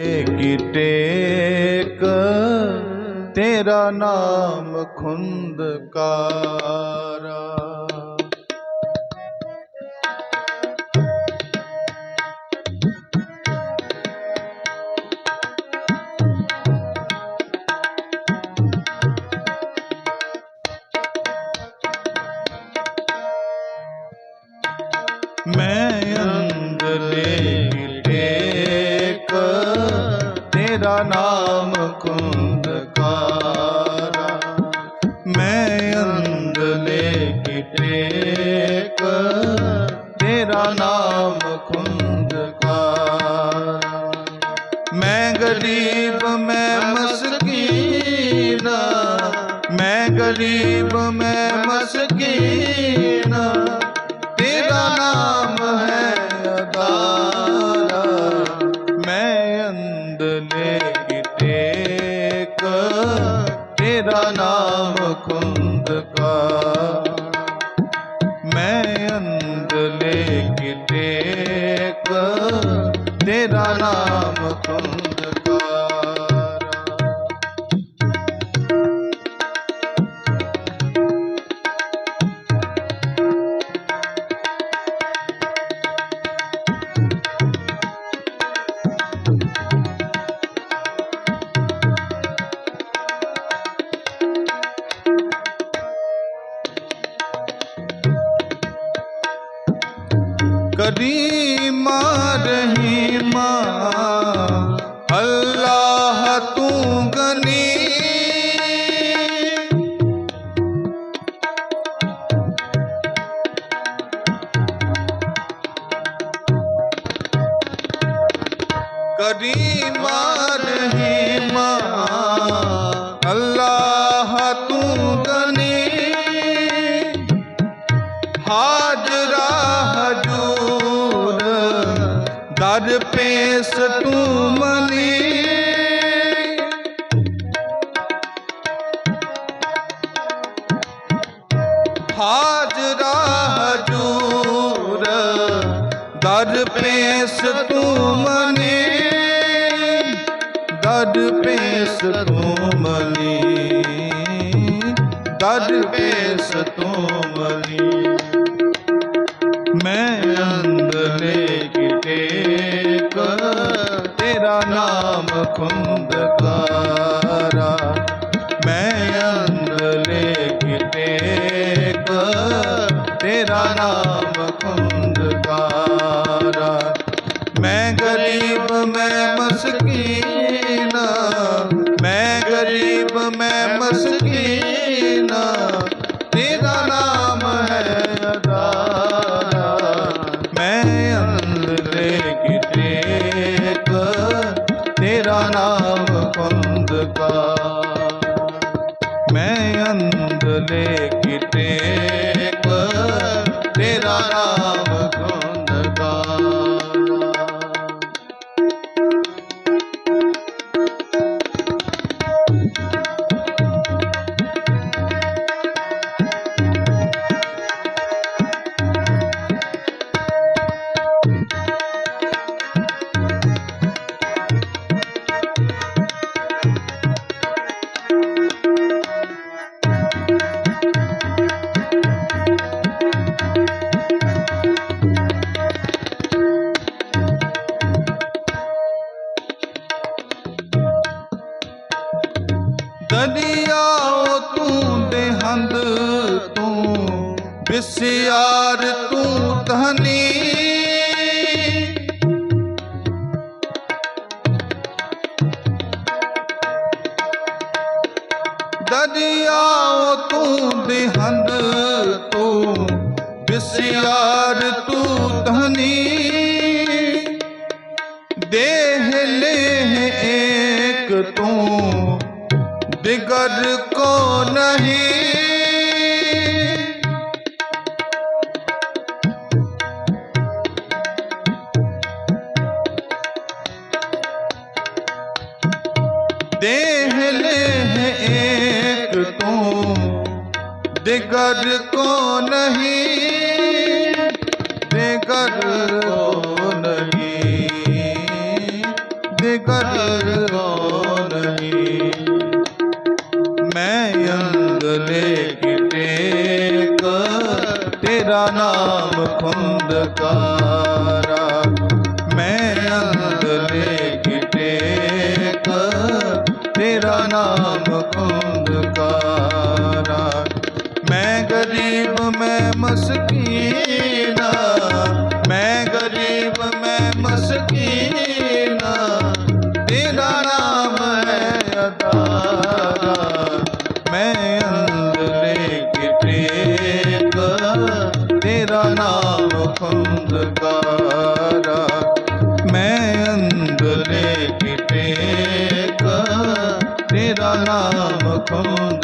ਕੀ ਟੇਕ ਤੇਰਾ ਨਾਮ ਖੁੰਦਕਾਰਾ। ਮੈਂ ਅੰਦਲੇ ਟੇਕ ਤੇਰਾ ਨਾਮ ਕੁੰਦਕਾਰਾ ਮੈਂ ਗਰੀਬ ਮੈਂ ਮਸਕੀਨ ਮੈਂ ਗਰੀਬ ਮੈਂ ਮਸਕੀਨ ਅੰਦਲੇ ਟੇਕ ਤੇਰਾ ਨਾਮ ਹਾਜਰਾ ਹਜੂਰ, ਦਰ ਪੇਸ ਤੂੰ ਮਨੀ, ਦਰ ਪੇਸ ਤੂੰ ਮਨੀ, ਦਰ ਪੇਸ ਤੂੰ ਮਨੀ। ਮੈਂ ਅੰਦਲੇ ਕਿਤੇ ਤੇਰਾ ਨਾਮ ਖੁੰਦਕਾਰਾ ਤੇਰਾ ਨਾਮ ਖੁੰਦਕਾਰਾ। ਮੈਂ ਗਰੀਬ ਮੈਂ ਮਸਕੀਨ ਦਰਿਆਓ ਤੂੰ ਦੇਹੰਦ ਤੂੰ ਵਿਸਿਆਰ ਤੂੰ ਧਨੀ ਦਰਿਆਓ ਤੂੰ ਦੇਹੰਦ ਤੂੰ ਵਿਸਿਆਰ ਤੂੰ ਧਨੀ दिगर को नहीं देह लेह एक तू दिगर को नाम कुंद का राम कौन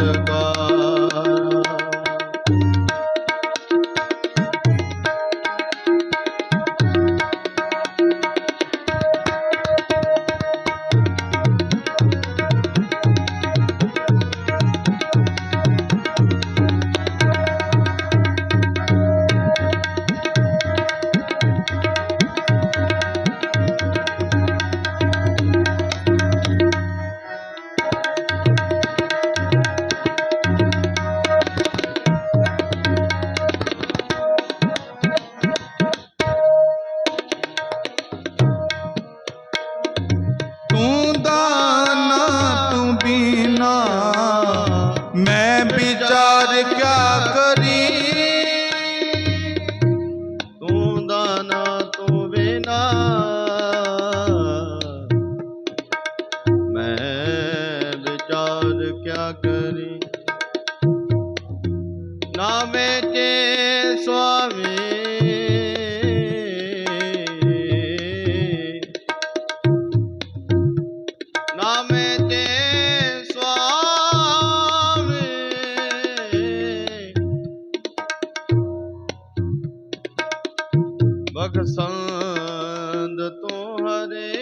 রে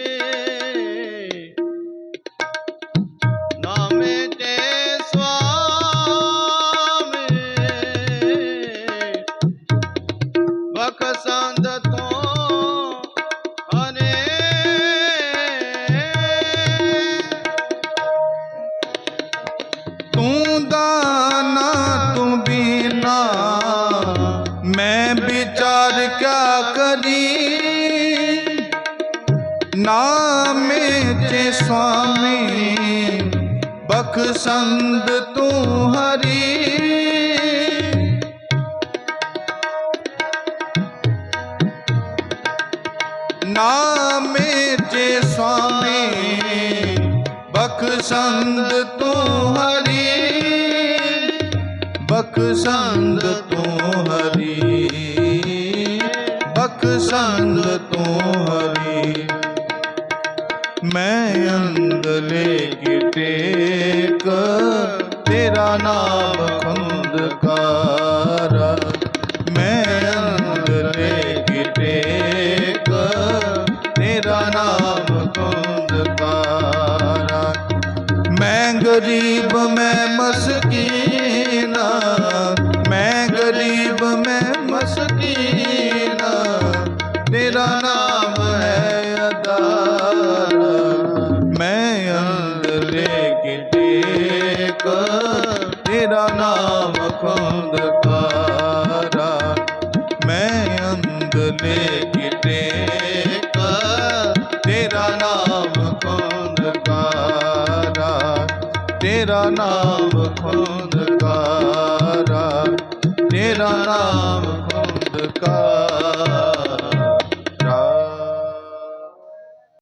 ਬਖ ਸੰਗ ਤੂੰ ਹਰੀ ਨਾਮੇ ਜੇ ਸੁਆਮੀ ਬਖ ਸੰਗ ਤੂੰ ਹਰੀ ਬਖ ਸੰਗ ਤੂੰ ਹਰੀ ਬਖ ਸੰਗ ਤੂੰ ਹਰੀ ਮੈਂ ਅੰਦਲੇ ਕਿਟੇਕ ਤੇਰਾ ਨਾਮ ਖੰਦਕਾਰਾ ਮੈਂ ਅੰਦਲੇ ਕਿਟੇਕ ਤੇਰਾ ਨਾਮ ਖੰਦਕਾਰਾ ਮੈਂ ਗਰੀਬ না